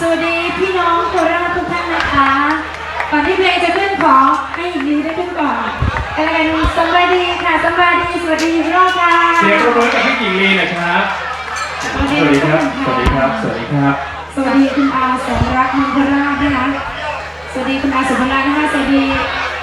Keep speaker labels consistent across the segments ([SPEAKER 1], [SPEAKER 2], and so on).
[SPEAKER 1] สวัสดีพี่น้องโคราชทุกท่านนะคะ ก่อนที่เพลงจะขึ้นขอให้หญิงลีได้ขึ้นก่อนกันแล้วกันสวัสดีค่ะสวัสดีสวัสดีอีกรอบค่ะ
[SPEAKER 2] เสียงปรบมือกับพี่หญิงลีหน่อยครับ สวัสดีครับ สวัสดีครับ สวัสดีครับ
[SPEAKER 1] สวัสดีคุณอาสมรักมังคราชนะคะ สวัสดีคุณอาสมรักนะคะ สวัสดี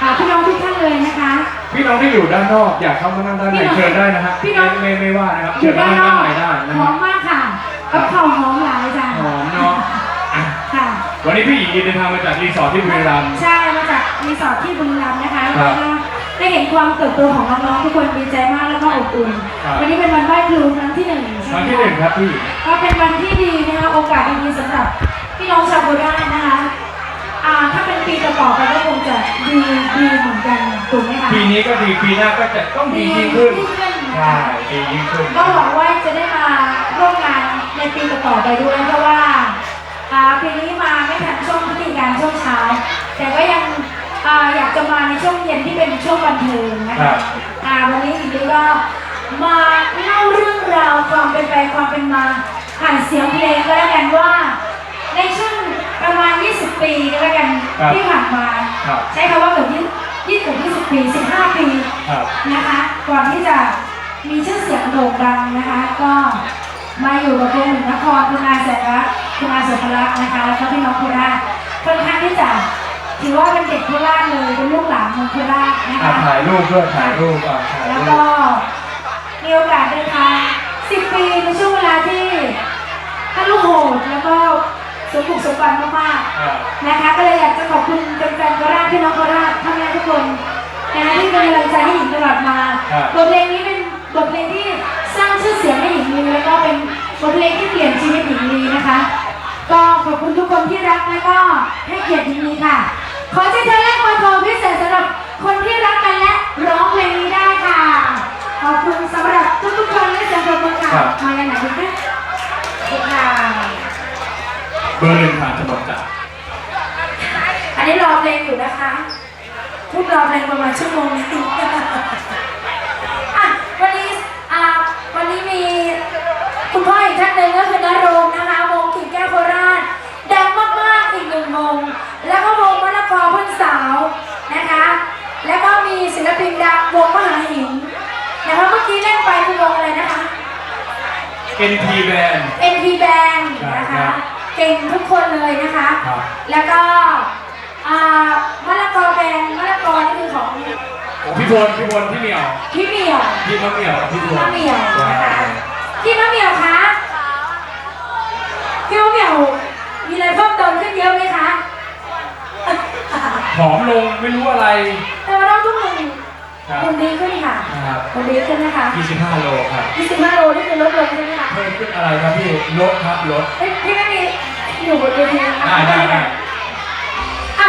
[SPEAKER 1] อ่าพี่น้องทุกท่านเลยนะคะ
[SPEAKER 2] พี่น้องที่อยู่ด้านนอกอยากเข้ามานั่งด้านใน
[SPEAKER 1] พี่น้อง
[SPEAKER 2] เชิญได้นะฮะ
[SPEAKER 1] พี่น้อง
[SPEAKER 2] ไม่ไม่ไม่ว่านะครับ
[SPEAKER 1] อ
[SPEAKER 2] เชิ
[SPEAKER 1] ยู่
[SPEAKER 2] ญมา
[SPEAKER 1] ด้าน
[SPEAKER 2] นั่ง
[SPEAKER 1] นอ
[SPEAKER 2] ด้ากนในได้นะ
[SPEAKER 1] ห
[SPEAKER 2] ค
[SPEAKER 1] อ
[SPEAKER 2] รับ
[SPEAKER 1] มมากค่ะกับข้าวหอมหลายจ้ะ
[SPEAKER 2] หอมเนาะอะ
[SPEAKER 1] ค่ะ
[SPEAKER 2] วันนี้พี่หญิงลีเดินทางมาจากรีสอร์ทที่บุรีรัมย์
[SPEAKER 1] ใช่ มาจากรีสอร์ทที่บุรีรัมย์นะคะ
[SPEAKER 2] ครั
[SPEAKER 1] แล้ว
[SPEAKER 2] บ
[SPEAKER 1] ก็ได้เห็นความเติบโตของน้องๆทุกคนดีใจมากแล้วก็อบอุ่น
[SPEAKER 2] ครับ
[SPEAKER 1] วันนี้เป็นวันไหว้ครูครั้งที่หนึ่ง
[SPEAKER 2] ค
[SPEAKER 1] ใช่
[SPEAKER 2] รั้ง
[SPEAKER 1] ไหม
[SPEAKER 2] ที่หนึ่งครับพี่
[SPEAKER 1] ก็เป็นวันที่ดีนะคะโอกาสดีๆสำหรับพี่น้องชาวโคราชนะคะอ่าถ้าเป็นปีต่อๆไปก็คงจะดีดีเหมือนกันถูกไหมคะ
[SPEAKER 2] ปีนี้ก็ดีปีหน้าก็จะต้องดียิ่งขึ้น
[SPEAKER 1] ดีขึ้นนะ
[SPEAKER 2] ใช่
[SPEAKER 1] คะ
[SPEAKER 2] ดียิ่งขึ้น
[SPEAKER 1] ก็หวังว่าจะได้มาร่วมงานในปีต่อๆไปด้วยเพราะว่าอ่า ปีนี้มาไม่ทันช่วงพิธีการช่วงเช้า แต่ก็ยังอ่าอยากจะมาในช่วงเย็นที่เป็นช่วงบันเทิงนะ
[SPEAKER 2] ครั
[SPEAKER 1] คะ
[SPEAKER 2] บ
[SPEAKER 1] อ่าวันนี้อีกทีก็มาเล่าเรื่องราวความเป็นไปความเป็นมาผ่านเสียงเพลงก็แล้วกันว่า ในช่วงประมาณ 20 ปีก็แล้วกัน
[SPEAKER 2] ครับ
[SPEAKER 1] ที่ผ่านมา
[SPEAKER 2] ครับ
[SPEAKER 1] ใช้คำว่าเกือบยี่สิบ20ปี15ปี
[SPEAKER 2] ครับ
[SPEAKER 1] นะคะก่อนที่จะมีชื่อเสียงโด่งดังนะคะ ก็มาอยู่กับวงหนึ่งนครคุณอาแสรัก คุณอาสุภลักษณ์นะคะแล้วก็พี่น้องโคราชค่อนข้างที่จะถือว่าเป็นเด็กโคราชเลยเป็นลูกหลานของโคราชนะ
[SPEAKER 2] อะ
[SPEAKER 1] คะ
[SPEAKER 2] ถ่ายรูปด้วยถ่ายรูปอะถ่าย
[SPEAKER 1] แล้ว
[SPEAKER 2] รู
[SPEAKER 1] ก็
[SPEAKER 2] ป
[SPEAKER 1] มีโอกาสเดินทาง10 ปีในช่วงเวลาที่ท่านลูกโหดแล้วก็สมบุกสมบันมากๆ
[SPEAKER 2] อะ
[SPEAKER 1] นะคะก็เลยอยากจะขอบคุณแฟนๆโคราชพี่น้องโคราชพ่อแม่ทุกคนนะคะที่เป็นกำลังใจให้หญิงตลอดมา
[SPEAKER 2] ครับ
[SPEAKER 1] บทเพลงนี้เป็นบทเพลงที่สร้างชื่อเสียงให้หญิงลีแล้วก็เป็นบทเพลงที่เปลี่ยนชีวิตหญิงลีนะคะ ก็ขอบคุณทุกคนที่รักและก็ให้เกียรติหญิงลีค่ะ ขอเชิญเธอแรกมาโทรพิเศษสำหรับคนที่รักกันและร้องเพลงนี้ได้ค่ะ ขอบคุณสำหรับทุกๆคนและเสียงปรบมือค่ะ
[SPEAKER 2] ครับ
[SPEAKER 1] มาอย่างไหนดีคะขอบคุณค่ะ
[SPEAKER 2] เบอร์หนึ่งผ่านถนนจ้ะ
[SPEAKER 1] อันนี้รอเพลงอยู่นะคะพูดรอเพลงประมาณชั่วโมงนึง อะวันนี้อ่าวันนี้มีคุณพ่ออีกท่านหนึ่งก็คือนรงค์นะคะวงกิ่งแก้วโคราชดังมากๆอีกหนึ่งวงแล้วก็วงมะละกอเพื่อนสาวนะคะ แล้วก็มีศิล ปินดังวงมหาหินนะคะเมื่อกี้เล่นไปคือวงอะไรนะคะ
[SPEAKER 2] NT Band
[SPEAKER 1] NP Band
[SPEAKER 2] ใช่
[SPEAKER 1] นะ
[SPEAKER 2] ครั
[SPEAKER 1] คะ
[SPEAKER 2] บ
[SPEAKER 1] เก่งทุกคนเลยนะคะ
[SPEAKER 2] ครับ
[SPEAKER 1] แล้วก็อ่ามะละกอแบนมะละกอนี่คือของ
[SPEAKER 2] โอ้พี่พลพี่พลพี่เหมียว
[SPEAKER 1] พี่เหมียว
[SPEAKER 2] พี่มะเหมียวกับพี่พ
[SPEAKER 1] พี่
[SPEAKER 2] ล
[SPEAKER 1] มะเหมียว
[SPEAKER 2] ใช่
[SPEAKER 1] นะคะพี่มะเหมียวคะพี่มะเหมียวมีอะไรเพิ่มเติมขึ้นเยอะไหมคะ
[SPEAKER 2] ผอมลงไม่รู้อะไร
[SPEAKER 1] แต่ว่าเราทุกคน
[SPEAKER 2] ครับ
[SPEAKER 1] คนดีขึ้นค่ะ
[SPEAKER 2] ครับ
[SPEAKER 1] คนดีขึ้นนะคะ
[SPEAKER 2] 25 โลครับ
[SPEAKER 1] 25โลนี่คือลดลงใช่ไหมคะ
[SPEAKER 2] เพิ่มขึ้นอะไรครับพี่ลดครับลด
[SPEAKER 1] เอ้ยพี่ไม่มีอยู่บนเวทีนะคะ
[SPEAKER 2] ได้ได้ได้
[SPEAKER 1] อะ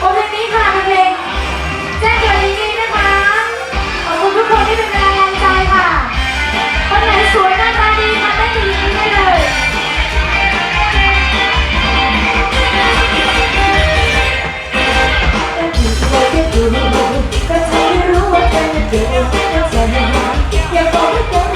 [SPEAKER 1] บทเพลงนี้ค่ะเป็นเพลงแจ้งเกิดดีๆนะคะขอบคุณทุกคนที่เป็นกำลังใจค่ะคนไหนสวยหน้าตาดีมา อไม่รักอยากบอกให้เธอ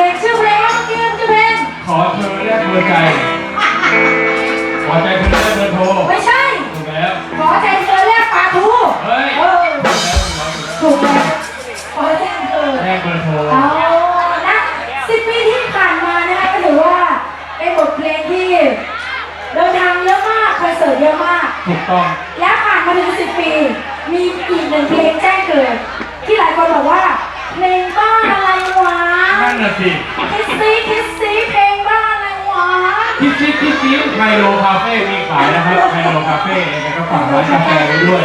[SPEAKER 1] เพลงชื่อเพลงเกมชื่อเพลงขอเธอแล
[SPEAKER 2] ก
[SPEAKER 1] หัวใจ คิดซิคิดซิไค
[SPEAKER 2] โลคาเฟ่มีขายนะครับไคโลคาเฟ่ยังไงก็ฝากร้านกาแฟไว้ด้วย